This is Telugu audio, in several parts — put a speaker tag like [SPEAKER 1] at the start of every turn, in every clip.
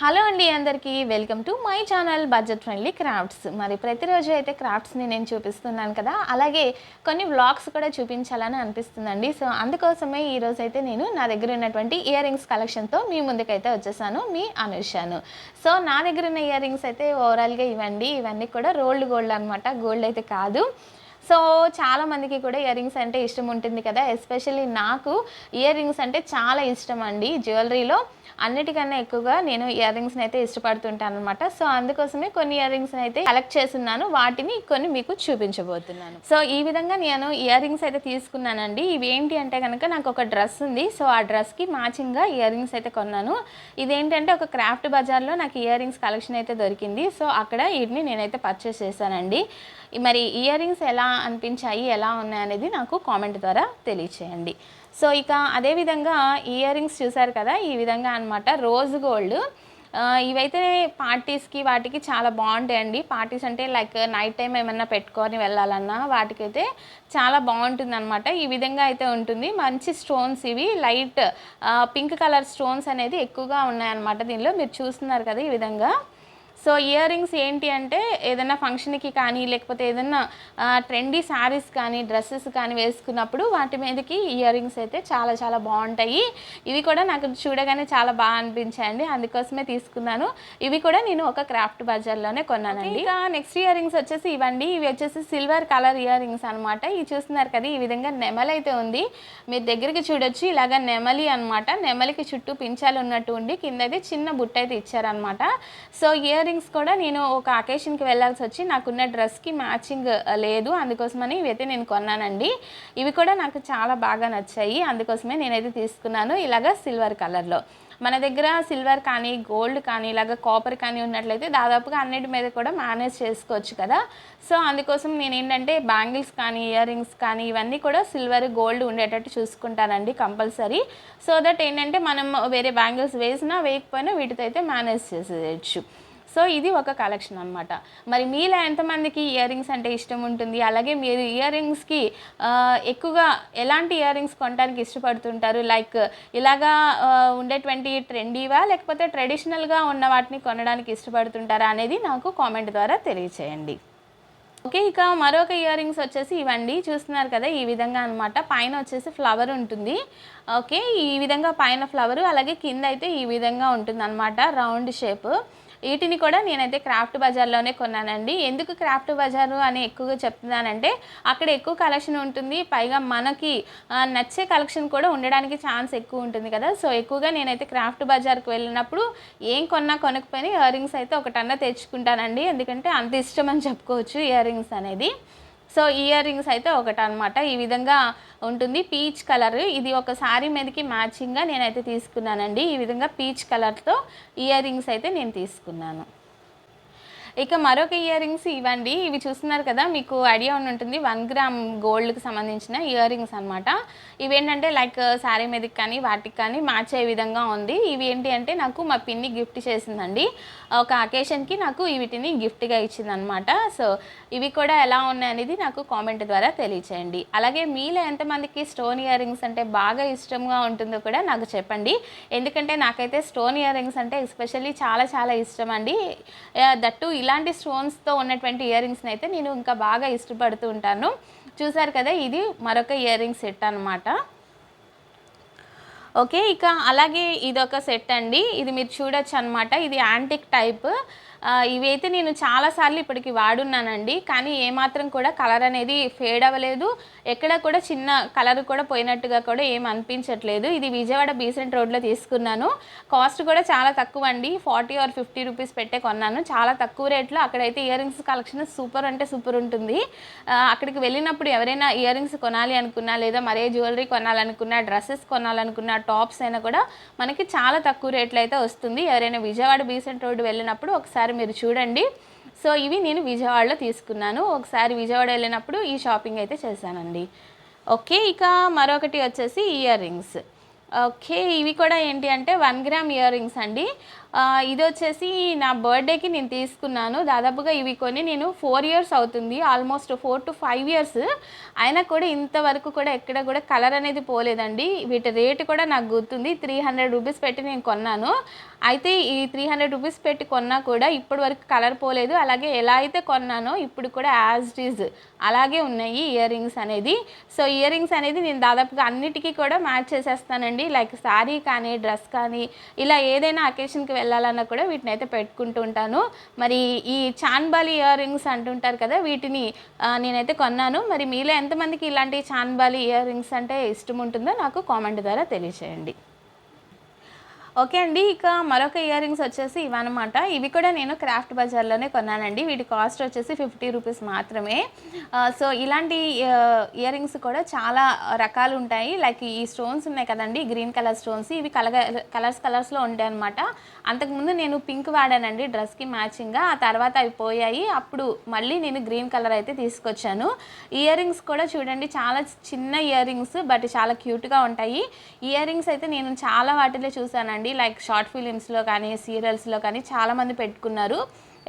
[SPEAKER 1] హలో అండి అందరికీ. Welcome to my channel Budget Friendly Crafts. మరి ప్రతిరోజు అయితే క్రాఫ్ట్స్ని నేను చూపిస్తున్నాను కదా. అలాగే కొన్ని వ్లాగ్స్ కూడా చూపించాలని అనిపిస్తుందండి. సో అందుకోసమే ఈరోజు అయితే నేను నా దగ్గర ఉన్నటువంటి ఇయర్ రింగ్స్ కలెక్షన్తో మీ ముందుకైతే వచ్చేసాను మీ అనుషాను. సో నా దగ్గర ఉన్న ఇయర్ రింగ్స్ అయితే ఓవరాల్గా ఇవ్వండి ఇవన్నీ కూడా రోల్డ్ గోల్డ్ అనమాట గోల్డ్ అయితే కాదు. సో చాలా మందికి కూడా ఇయర్ రింగ్స్ అంటే ఇష్టం ఉంటుంది కదా ఎస్పెషల్లీ నాకు ఇయర్ రింగ్స్ అంటే చాలా ఇష్టం అండి. జ్యువెలరీలో అన్నిటికన్నా ఎక్కువగా నేను ఇయర్ రింగ్స్ని అయితే ఇష్టపడుతుంటాను అనమాట సో అందుకోసమే కొన్ని ఇయర్ రింగ్స్ని అయితే కలెక్ట్ చేస్తున్నాను. వాటిని కొన్ని మీకు చూపించబోతున్నాను. సో ఈ విధంగా నేను ఇయర్ రింగ్స్ అయితే తీసుకున్నానండి. ఇవి ఏంటి అంటే కనుక నాకు ఒక డ్రెస్ ఉంది. సో ఆ డ్రెస్కి మ్యాచింగ్గా ఇయర్ రింగ్స్ అయితే కొన్నాను. ఇదేంటంటే ఒక క్రాఫ్ట్ బజార్లో నాకు ఇయర్ రింగ్స్ కలెక్షన్ అయితే దొరికింది. సో అక్కడ వీటిని నేనైతే పర్చేస్ చేశానండి. మరి ఇయర్ రింగ్స్ ఎలా అనిపించాయి ఎలా ఉన్నాయి అనేది నాకు కామెంట్ ద్వారా తెలియచేయండి. సో ఇక అదేవిధంగా ఇయర్ రింగ్స్ చూసారు కదా ఈ విధంగా అనమాట రోజ్ గోల్డ్ ఇవైతే పార్టీస్కి వాటికి చాలా బాగుంటాయండి. పార్టీస్ అంటే లైక్ నైట్ టైం ఏమన్నా పెట్టుకొని వెళ్ళాలన్నా వాటికైతే చాలా బాగుంటుంది అనమాట ఈ విధంగా అయితే ఉంటుంది. మంచి స్టోన్స్ ఇవి. లైట్ పింక్ కలర్ స్టోన్స్ అనేది ఎక్కువగా ఉన్నాయన్నమాట దీనిలో. మీరు చూస్తున్నారు కదా ఈ విధంగా. సో ఇయర్ రింగ్స్ ఏంటి అంటే ఏదైనా ఫంక్షన్కి కానీ లేకపోతే ఏదైనా ట్రెండీ శారీస్ కానీ డ్రెస్సెస్ కానీ వేసుకున్నప్పుడు వాటి మీదకి ఇయర్ రింగ్స్ అయితే చాలా చాలా బాగుంటాయి. ఇవి కూడా నాకు చూడగానే చాలా బాగా అనిపించాయండి. అందుకోసమే తీసుకున్నాను. ఇవి కూడా నేను ఒక క్రాఫ్ట్ బజార్లోనే కొన్నానండి. ఇంకా నెక్స్ట్ ఇయర్ రింగ్స్ వచ్చేసి ఇవ్వండి ఇవి వచ్చేసి సిల్వర్ కలర్ ఇయర్ రింగ్స్ అనమాట ఇవి చూస్తున్నారు కదా ఈ విధంగా నెమలి అయితే ఉంది. మీరు దగ్గరికి చూడొచ్చు. ఇలాగ నెమలి అనమాట నెమలికి చుట్టూ పించాలు ఉన్నట్టు ఉండి కింద అయితే చిన్న బుట్ట అయితే ఇచ్చారనమాట సో ఇయర్ రింగ్స్ కూడా నేను ఒక అకేషన్కి వెళ్ళాల్సి వచ్చి నాకున్న డ్రెస్కి మ్యాచింగ్ లేదు. అందుకోసమని ఇవైతే నేను కొన్నానండి. ఇవి కూడా నాకు చాలా బాగా నచ్చాయి. అందుకోసమే నేనైతే తీసుకున్నాను. ఇలాగ సిల్వర్ కలర్లో మన దగ్గర సిల్వర్ కానీ గోల్డ్ కానీ ఇలాగ కాపర్ కానీ ఉన్నట్లయితే దాదాపుగా అన్నిటి మీద కూడా మేనేజ్ చేసుకోవచ్చు కదా. సో అందుకోసం నేను ఏంటంటే బ్యాంగిల్స్ కానీ ఇయర్ రింగ్స్ కానీ ఇవన్నీ కూడా సిల్వర్ గోల్డ్ ఉండేటట్టు చూసుకుంటానండి కంపల్సరీ సో దట్ ఏంటంటే మనం వేరే బ్యాంగిల్స్ వేసినా వేయకపోయినా వీటితో అయితే మేనేజ్ చేసేయచ్చు. సో ఇది ఒక కలెక్షన్ అనమాట మరి మీలో ఎంతమందికి ఇయర్ రింగ్స్ అంటే ఇష్టం ఉంటుంది? అలాగే మీరు ఇయర్ రింగ్స్కి ఎక్కువగా ఎలాంటి ఇయర్ రింగ్స్ కొనడానికి ఇష్టపడుతుంటారు? లైక్ ఇలాగా ఉండేటువంటి ట్రెండీవా? లేకపోతే ట్రెడిషనల్గా ఉన్న వాటిని కొనడానికి ఇష్టపడుతుంటారా అనేది నాకు కామెంట్ ద్వారా తెలియచేయండి. ఓకే ఇక మరొక ఇయర్ రింగ్స్ వచ్చేసి ఇవ్వండి చూస్తున్నారు కదా ఈ విధంగా అనమాట పైన వచ్చేసి ఫ్లవర్ ఉంటుంది. ఓకే ఈ విధంగా పైన ఫ్లవర్ అలాగే కింద అయితే ఈ విధంగా ఉంటుంది అనమాట రౌండ్ షేప్. వీటిని కూడా నేనైతే క్రాఫ్ట్ బజార్లోనే కొన్నానండి. ఎందుకు క్రాఫ్ట్ బజారు అని ఎక్కువగా చెప్తున్నానంటే అక్కడ ఎక్కువ కలెక్షన్ ఉంటుంది. పైగా మనకి నచ్చే కలెక్షన్ కూడా ఉండడానికి ఛాన్స్ ఎక్కువ ఉంటుంది కదా. సో ఎక్కువగా నేనైతే క్రాఫ్ట్ బజార్కి వెళ్ళినప్పుడు ఏం కొన్నా కొనకపోయినా ఇయర్ రింగ్స్ అయితే ఒకటన్నా తెచ్చుకుంటానండి. ఎందుకంటే అంత ఇష్టం అని చెప్పుకోవచ్చు ఇయర్ రింగ్స్ అనేది. సో ఇయర్ రింగ్స్ అయితే ఒకటి అనమాట ఈ విధంగా ఉంటుంది. పీచ్ కలర్ ఇది ఒక శారీ మీదకి మ్యాచింగ్గా నేనైతే తీసుకున్నానండి. ఈ విధంగా పీచ్ కలర్తో ఇయర్ రింగ్స్ అయితే నేను తీసుకున్నాను. ఇక మరొక ఇయర్ రింగ్స్ ఇవ్వండి. ఇవి చూస్తున్నారు కదా మీకు ఐడియా ఉండి ఉంటుంది. వన్ గ్రామ్ గోల్డ్కి సంబంధించిన ఇయర్ రింగ్స్ అనమాట ఇవేంటంటే లైక్ శారీ uh, మీదకి కానీ వాటికి కానీ మ్యాచ్ అయ్యే విధంగా ఉంది. ఇవి ఏంటి అంటే నాకు మా పిన్ని గిఫ్ట్ చేసిందండి. ఒక అకేషన్కి నాకు వీటిని గిఫ్ట్గా ఇచ్చిందనమాట సో ఇవి కూడా ఎలా ఉన్నాయనేది నాకు కామెంట్ ద్వారా తెలియచేయండి. అలాగే మీలో ఎంతమందికి స్టోన్ ఇయర్ రింగ్స్ అంటే బాగా ఇష్టంగా ఉంటుందో కూడా నాకు చెప్పండి. ఎందుకంటే నాకైతే స్టోన్ ఇయర్ రింగ్స్ అంటే ఎస్పెషల్లీ చాలా చాలా ఇష్టం అండి. దట్టు ఇలాంటి స్టోన్స్తో ఉన్నటువంటి ఇయర్ రింగ్స్ని అయితే నేను ఇంకా బాగా ఇష్టపడుతూ ఉంటాను. చూసారు కదా ఇది మరొక ఇయర్ రింగ్ సెట్ అనమాట ఓకే ఇక అలాగే ఇది ఒక సెట్ అండి. ఇది మీరు చూడొచ్చు అనమాట ఇది యాంటిక్ టైప్. ఇవైతే నేను చాలాసార్లు ఇప్పటికి వాడున్నానండి. కానీ ఏమాత్రం కూడా కలర్ అనేది ఫేడ్ అవ్వలేదు. ఎక్కడ కూడా చిన్న కలర్ కూడా పోయినట్టుగా కూడా ఏం అనిపించట్లేదు. ఇది విజయవాడ బీసెంట్ రోడ్లో తీసుకున్నాను. కాస్ట్ కూడా చాలా తక్కువ అండి ఫార్టీ ఆర్ ఫిఫ్టీ రూపీస్ పెట్టే కొన్నాను. చాలా తక్కువ రేట్లో అక్కడైతే ఇయర్ రింగ్స్ కలెక్షన్ సూపర్ అంటే సూపర్ ఉంటుంది. అక్కడికి వెళ్ళినప్పుడు ఎవరైనా ఇయర్ రింగ్స్ కొనాలి అనుకున్నా లేదా మరే జ్యువెలరీ కొనాలనుకున్నా డ్రెస్సెస్ కొనాలనుకున్నా టాప్స్ అయినా కూడా మనకి చాలా తక్కువ రేట్లో అయితే వస్తుంది. ఎవరైనా విజయవాడ బీసెంట్ రోడ్డు వెళ్ళినప్పుడు ఒకసారి మీరు చూడండి. సో ఇవి నేను విజయవాడలో తీసుకున్నాను. ఒకసారి విజయవాడ వెళ్ళినప్పుడు ఈ షాపింగ్ అయితే చేశానండి. ఓకే ఇక మరొకటి వచ్చేసి ఇయర్ రింగ్స్. ఓకే ఇవి కూడా ఏంటి అంటే వన్ గ్రామ్ ఇయర్ రింగ్స్ అండి. ఇది వచ్చేసి నా బర్త్డేకి నేను తీసుకున్నాను. దాదాపుగా ఇవి కొని నేను ఫోర్ ఇయర్స్ అవుతుంది almost four to five years. అయినా కూడా ఇంతవరకు కూడా ఎక్కడ కూడా కలర్ అనేది పోలేదండి. వీటి రేటు కూడా నాకు గుర్తుంది త్రీ హండ్రెడ్ రూపీస్ పెట్టి నేను కొన్నాను. అయితే ఈ త్రీ హండ్రెడ్ రూపీస్ పెట్టి కొన్నా కూడా ఇప్పటి వరకు కలర్ పోలేదు. అలాగే ఎలా అయితే కొన్నానో ఇప్పుడు కూడా యాజ్ ఇట్ ఈజ్ అలాగే ఉన్నాయి ఇయర్ రింగ్స్ అనేది. సో ఇయర్ రింగ్స్ అనేది నేను దాదాపుగా అన్నిటికీ కూడా మ్యాచ్ చేసేస్తానండి. లైక్ శారీ కానీ డ్రెస్ కానీ ఇలా ఏదైనా అకేషన్కి వెళ్ళాలన్నా కూడా వీటిని అయితే పెట్టుకుంటూ ఉంటాను. మరి ఈ చాన్బాలి ఇయర్ రింగ్స్ అంటుంటారు కదా వీటిని నేనైతే కొన్నాను. మరి మీలో ఎంతమందికి ఇలాంటి చాన్బాలి ఇయర్ రింగ్స్ అంటే ఇష్టం ఉంటుందో నాకు కామెంట్ ద్వారా తెలియచేయండి. ఓకే అండి ఇక మరొక ఇయర్ రింగ్స్ వచ్చేసి ఇవన్నమాట. ఇవి కూడా నేను క్రాఫ్ట్ బజార్లోనే కొన్నానండి. వీటి కాస్ట్ వచ్చేసి ఫిఫ్టీ రూపీస్ మాత్రమే. సో ఇలాంటి ఇయర్ రింగ్స్ కూడా చాలా రకాలు ఉంటాయి. లైక్ ఈ స్టోన్స్ ఉన్నాయి కదండి గ్రీన్ కలర్ స్టోన్స్. ఇవి కలగ కలర్స్ కలర్స్లో ఉంటాయి అనమాట అంతకుముందు నేను పింక్ వాడానండి డ్రెస్కి మ్యాచింగ్గా. ఆ తర్వాత అవి పోయాయి. అప్పుడు మళ్ళీ నేను గ్రీన్ కలర్ అయితే తీసుకొచ్చాను. ఇయర్ రింగ్స్ కూడా చూడండి చాలా చిన్న ఇయర్ రింగ్స్ బట్ చాలా క్యూట్గా ఉంటాయి. ఇయర్ రింగ్స్ అయితే నేను చాలా వాటిలో చూసానండి. లైక్ షార్ట్ ఫిలిమ్స్లో కానీ సీరియల్స్లో కానీ చాలామంది పెట్టుకున్నారు.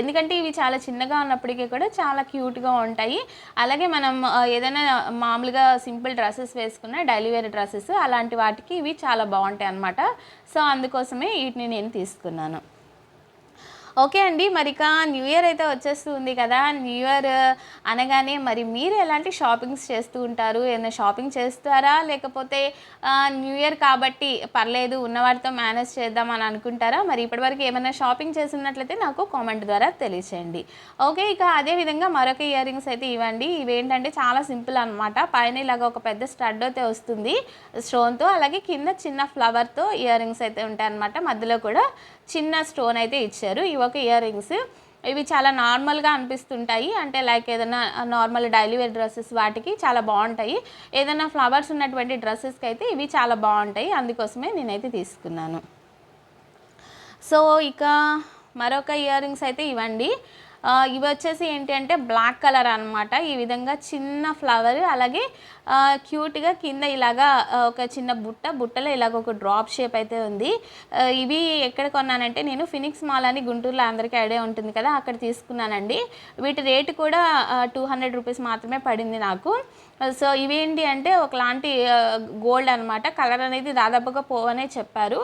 [SPEAKER 1] ఎందుకంటే ఇవి చాలా చిన్నగా ఉన్నప్పటికీ కూడా చాలా క్యూట్గా ఉంటాయి. అలాగే మనం ఏదైనా మామూలుగా సింపుల్ డ్రెస్సెస్ వేసుకున్న డైలీ వేర్ డ్రెస్సెస్ అలాంటి వాటికి ఇవి చాలా బాగుంటాయి అన్నమాట. సో అందుకోసమే వీటిని నేను తీసుకున్నాను. ఓకే అండి. మరి ఇక న్యూ ఇయర్ అయితే వచ్చేస్తుంది కదా. న్యూ ఇయర్ అనగానే మరి మీరు ఎలాంటి షాపింగ్స్ చేస్తూ ఉంటారు? ఏమైనా షాపింగ్ చేస్తారా? లేకపోతే న్యూ ఇయర్ కాబట్టి పర్లేదు ఉన్నవాటితో మేనేజ్ చేద్దాం అని అనుకుంటారా? మరి ఇప్పటివరకు ఏమైనా షాపింగ్ చేసినట్లయితే నాకు కామెంట్ ద్వారా తెలియచేయండి. ఓకే ఇక అదే విధంగా మరొక ఇయర్ రింగ్స్ అయితే ఇవ్వండి. ఇవేంటంటే చాలా సింపుల్ అనమాట పైన ఇలాగ ఒక పెద్ద స్టడ్ అయితే వస్తుంది. స్టోన్తో అలాగే కింద చిన్న ఫ్లవర్తో ఇయర్ రింగ్స్ అయితే ఉంటాయి అనమాట మధ్యలో కూడా చిన్న స్టోన్ అయితే ఇచ్చారు. ఇవి ఒక ఇయర్ రింగ్స్. ఇవి చాలా నార్మల్గా అనిపిస్తుంటాయి. అంటే లైక్ ఏదైనా నార్మల్ డైలీ వేర్ డ్రెస్సెస్ వాటికి చాలా బాగుంటాయి. ఏదైనా ఫ్లవర్స్ ఉన్నటువంటి డ్రెస్సెస్కి అయితే ఇవి చాలా బాగుంటాయి. అందుకోసమే నేనైతే తీసుకున్నాను. సో ఇక మరొక ఇయర్ రింగ్స్ అయితే ఇవ్వండి. ఇవి వచ్చేసి ఏంటి అంటే బ్లాక్ కలర్ అనమాట ఈ విధంగా చిన్న ఫ్లవర్ అలాగే క్యూట్గా కింద ఇలాగా ఒక చిన్న బుట్ట బుట్టలో ఇలాగ ఒక డ్రాప్ షేప్ అయితే ఉంది. ఇవి ఎక్కడ కొన్నానంటే నేను ఫినిక్స్ మాల్ అని గుంటూరులో అందరికీ ఐడియా ఉంటుంది కదా అక్కడ తీసుకున్నానండి. వీటి రేటు కూడా టూ హండ్రెడ్ రూపీస్ మాత్రమే పడింది నాకు. సో ఇవేంటి అంటే ఒకలాంటి గోల్డ్ అనమాట కలర్ అనేది దాదాపుగా పోవనే చెప్పారు.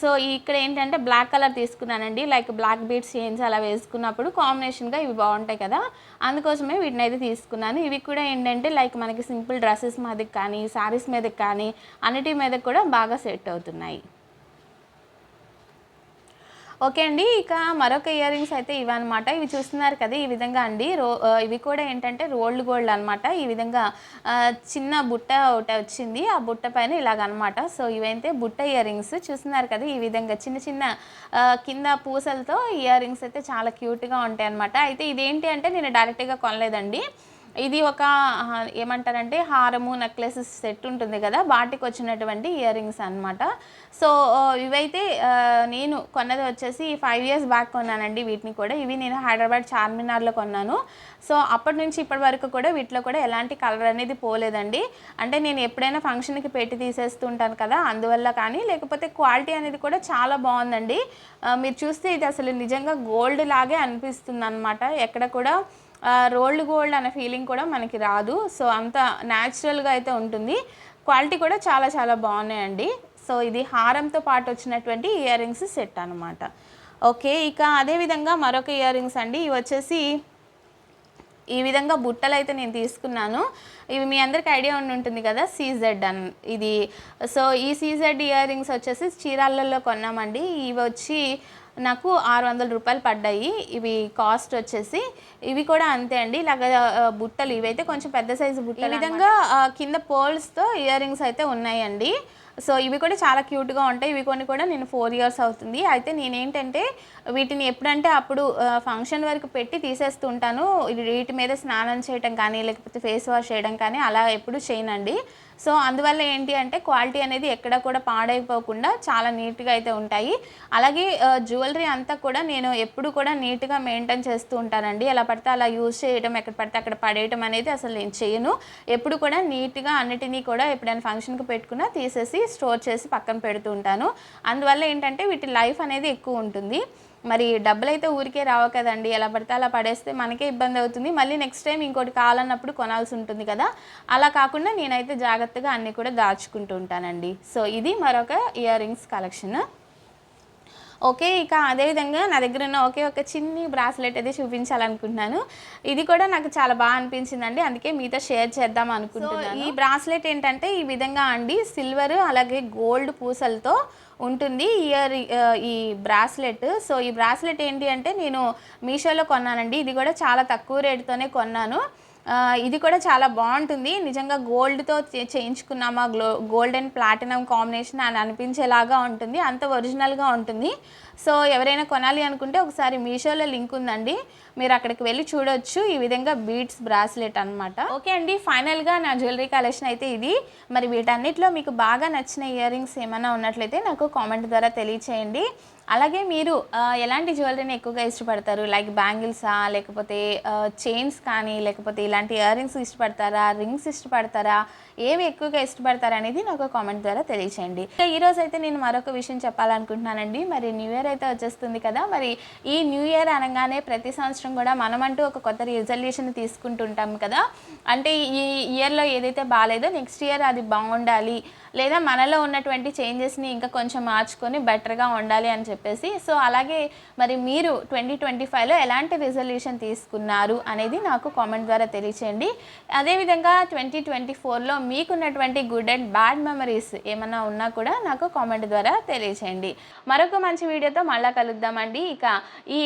[SPEAKER 1] సో ఇక్కడ ఏంటంటే బ్లాక్ కలర్ తీసుకున్నానండి. లైక్ బ్లాక్ బీడ్స్ చైన్స్ అలా వేసుకున్నప్పుడు కాంబినేషన్గా ఇవి బాగుంటాయి కదా అందుకోసమే వీటిని అయితే తీసుకున్నాను. ఇవి కూడా ఏంటంటే లైక్ మనకి సింపుల్ డ్రెస్సెస్ మీదకి కానీ శారీస్ మీదకి కానీ అన్నిటి మీద కూడా బాగా సెట్ అవుతున్నాయి. ఓకే అండి ఇక మరొక ఇయర్ రింగ్స్ అయితే ఇవన్నమాట ఇవి చూస్తున్నారు కదా ఈ విధంగా అండి. రో ఇవి కూడా ఏంటంటే రోల్డ్ గోల్డ్ అనమాట ఈ విధంగా చిన్న బుట్ట ఒకటి వచ్చింది. ఆ బుట్ట పైన ఇలాగనమాట సో ఇవైతే బుట్ట ఇయర్ రింగ్స్ చూస్తున్నారు కదా ఈ విధంగా చిన్న చిన్న కింద పూసలతో ఇయర్ రింగ్స్ అయితే చాలా క్యూట్గా ఉంటాయి అనమాట అయితే ఇదేంటి అంటే నేను డైరెక్ట్గా కొనలేదండి. ఇది ఒక ఏమంటారంటే హారము నెక్లెసెస్ సెట్ ఉంటుంది కదా వాటికి వచ్చినటువంటి ఇయర్ రింగ్స్ అనమాట సో ఇవైతే నేను కొన్నది వచ్చేసి ఫైవ్ ఇయర్స్ బ్యాక్ కొన్నానండి వీటిని కూడా. ఇవి నేను హైదరాబాద్ చార్మినార్లో కొన్నాను. సో అప్పటి నుంచి ఇప్పటి వరకు కూడా వీటిలో కూడా ఎలాంటి కలర్ అనేది పోలేదండి. అంటే నేను ఎప్పుడైనా ఫంక్షన్కి పెట్టి తీసేస్తుంటాను కదా అందువల్ల కానీ లేకపోతే క్వాలిటీ అనేది కూడా చాలా బాగుందండి. మీరు చూస్తే ఇది అసలు నిజంగా గోల్డ్ లాగే అనిపిస్తుంది అనమాట ఎక్కడ కూడా రోల్డ్ గోల్డ్ అనే ఫీలింగ్ కూడా మనకి రాదు. సో అంత న్యాచురల్గా అయితే ఉంటుంది. క్వాలిటీ కూడా చాలా చాలా బాగున్నాయండి. సో ఇది హారంతో పాటు వచ్చినటువంటి ఇయర్ రింగ్స్ సెట్ అనమాట ఓకే ఇక అదేవిధంగా మరొక ఇయర్ రింగ్స్ అండి. ఇవి వచ్చేసి ఈ విధంగా బుట్టలు అయితే నేను తీసుకున్నాను. ఇవి మీ అందరికి ఐడియా ఉండి ఉంటుంది కదా సీజెడ్ అన్. ఇది సో ఈ సీజెడ్ ఇయర్ రింగ్స్ వచ్చేసి చీరాలలో కొన్నామండి. ఇవి వచ్చి నాకు ఆరు వందల రూపాయలు పడ్డాయి. ఇవి కాస్ట్ వచ్చేసి ఇవి కూడా అంతే అండి. ఇలాగ బుట్టలు ఇవైతే కొంచెం పెద్ద సైజు బుట్టలు ఈ విధంగా కింద పోల్స్తో ఇయర్ రింగ్స్ అయితే ఉన్నాయండి. సో ఇవి కూడా చాలా క్యూట్గా ఉంటాయి. ఇవి కొన్ని కూడా నేను ఫోర్ ఇయర్స్ అవుతుంది. అయితే నేనేంటంటే వీటిని ఎప్పుడంటే అప్పుడు ఫంక్షన్ వరకు పెట్టి తీసేస్తుంటాను. వీటి మీద స్నానం చేయడం కానీ లేకపోతే ఫేస్ వాష్ చేయడం కానీ అలా ఎప్పుడు చేయనండి. సో అందువల్ల ఏంటి అంటే క్వాలిటీ అనేది ఎక్కడ కూడా పాడైపోకుండా చాలా నీట్గా అయితే ఉంటాయి. అలాగే జ్యువెలరీ అంతా కూడా నేను ఎప్పుడు కూడా నీట్గా మెయింటైన్ చేస్తూ ఉంటానండి. ఎలా పడితే అలా యూజ్ చేయడం ఎక్కడ పడితే అక్కడ పడేయటం అనేది అసలు నేను చేయను. ఎప్పుడు కూడా నీట్గా అన్నిటినీ కూడా ఎప్పుడైనా ఫంక్షన్కి పెట్టుకున్నా తీసేసి స్టోర్ చేసి పక్కన పెడుతూ ఉంటాను. అందువల్ల ఏంటంటే వీటి లైఫ్ అనేది ఎక్కువ ఉంటుంది. మరి డబ్బులు అయితే ఊరికే రావు కదండి. ఎలా పడితే అలా పడేస్తే మనకే ఇబ్బంది అవుతుంది. మళ్ళీ నెక్స్ట్ టైం ఇంకోటి కావాలన్నప్పుడు కొనాల్సి ఉంటుంది కదా. అలా కాకుండా నేనైతే జాగ్రత్తగా అన్నీ కూడా దాచుకుంటూ ఉంటానండి. సో ఇది మరొక ఇయర్ రింగ్స్ కలెక్షన్ ఓకే ఇక అదేవిధంగా నా దగ్గర ఉన్న ఒకే ఒక చిన్ని బ్రాస్లెట్ అయితే చూపించాలనుకుంటున్నాను. ఇది కూడా నాకు చాలా బాగా అనిపించిందండి. అందుకే మీతో షేర్ చేద్దాం అనుకుంటున్నాను. ఈ బ్రాస్లెట్ ఏంటంటే ఈ విధంగా అండి సిల్వర్ అలాగే గోల్డ్ పూసలతో ఉంటుంది ఇయర్ ఈ బ్రాస్లెట్. సో ఈ బ్రాస్లెట్ ఏంటి అంటే నేను మీషోలో కొన్నానండి. ఇది కూడా చాలా తక్కువ రేటుతోనే కొన్నాను. ఇది కూడా చాలా బాగుంటుంది. నిజంగా గోల్డ్తో చేయించుకున్నామా glow gold and platinum combination అని అనిపించేలాగా ఉంటుంది. అంత ఒరిజినల్గా ఉంటుంది. సో ఎవరైనా కొనాలి అనుకుంటే ఒకసారి మీషోలో లింక్ ఉందండి. మీరు అక్కడికి వెళ్ళి చూడొచ్చు. ఈ విధంగా బీట్స్ బ్రాస్లెట్ అనమాట ఓకే అండి. ఫైనల్గా నా జ్యువెలరీ కలెక్షన్ అయితే ఇది. మరి వీటన్నిటిలో మీకు బాగా నచ్చిన ఇయర్ రింగ్స్ ఏమైనా ఉన్నట్లయితే నాకు కామెంట్ ద్వారా తెలియచేయండి. అలాగే మీరు ఎలాంటి జ్యువెలరీని ఎక్కువగా ఇష్టపడతారు? లైక్ బ్యాంగిల్సా? లేకపోతే చైన్స్ కానీ లేకపోతే ఇలాంటి ఇయర్ రింగ్స్ ఇష్టపడతారా? రింగ్స్ ఇష్టపడతారా? ఏవి ఎక్కువగా ఇష్టపడతారా అనేది నాకు కామెంట్ ద్వారా తెలియచేయండి. ఇంకా ఈరోజు అయితే నేను మరొక విషయం చెప్పాలనుకుంటున్నానండి. మరి న్యూ ఇయర్ అయితే వచ్చేస్తుంది కదా మరి ఈ న్యూ ఇయర్ అనగానే ప్రతి సంవత్సరం కూడా మనమంటూ ఒక కొత్త రిజల్యూషన్ తీసుకుంటుంటాం కదా. అంటే ఈ ఇయర్లో ఏదైతే బాగాలేదో నెక్స్ట్ ఇయర్ అది బాగుండాలి లేదా మనలో ఉన్నటువంటి చేంజెస్ని ఇంకా కొంచెం మార్చుకొని బెటర్గా ఉండాలి అని చెప్పేసి సో అలాగే మరి మీరు ట్వంటీ ట్వంటీ ఫైవ్లో ఎలాంటి రిజల్యూషన్ తీసుకున్నారు అనేది నాకు కామెంట్ ద్వారా తెలియచేయండి. అదేవిధంగా ట్వంటీ ట్వంటీ ఫోర్లో మీకున్నటువంటి గుడ్ అండ్ బ్యాడ్ మెమరీస్ ఏమన్నా ఉన్నా కూడా నాకు కామెంట్ ద్వారా తెలియచేయండి. మరొక మంచి వీడియోతో మళ్ళీ కలుద్దామండి. ఇక ఈ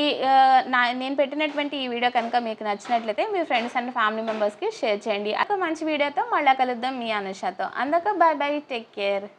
[SPEAKER 1] నా నేను పెట్టినటువంటి ఈ వీడియో కనుక మీకు నచ్చినట్లయితే మీ ఫ్రెండ్స్ అండ్ ఫ్యామిలీ మెంబర్స్కి షేర్ చేయండి. ఒక మంచి వీడియోతో మళ్ళీ కలుద్దాం మీ అనుషతో. అందక బాయ్ బాయ్ టేక్ quer.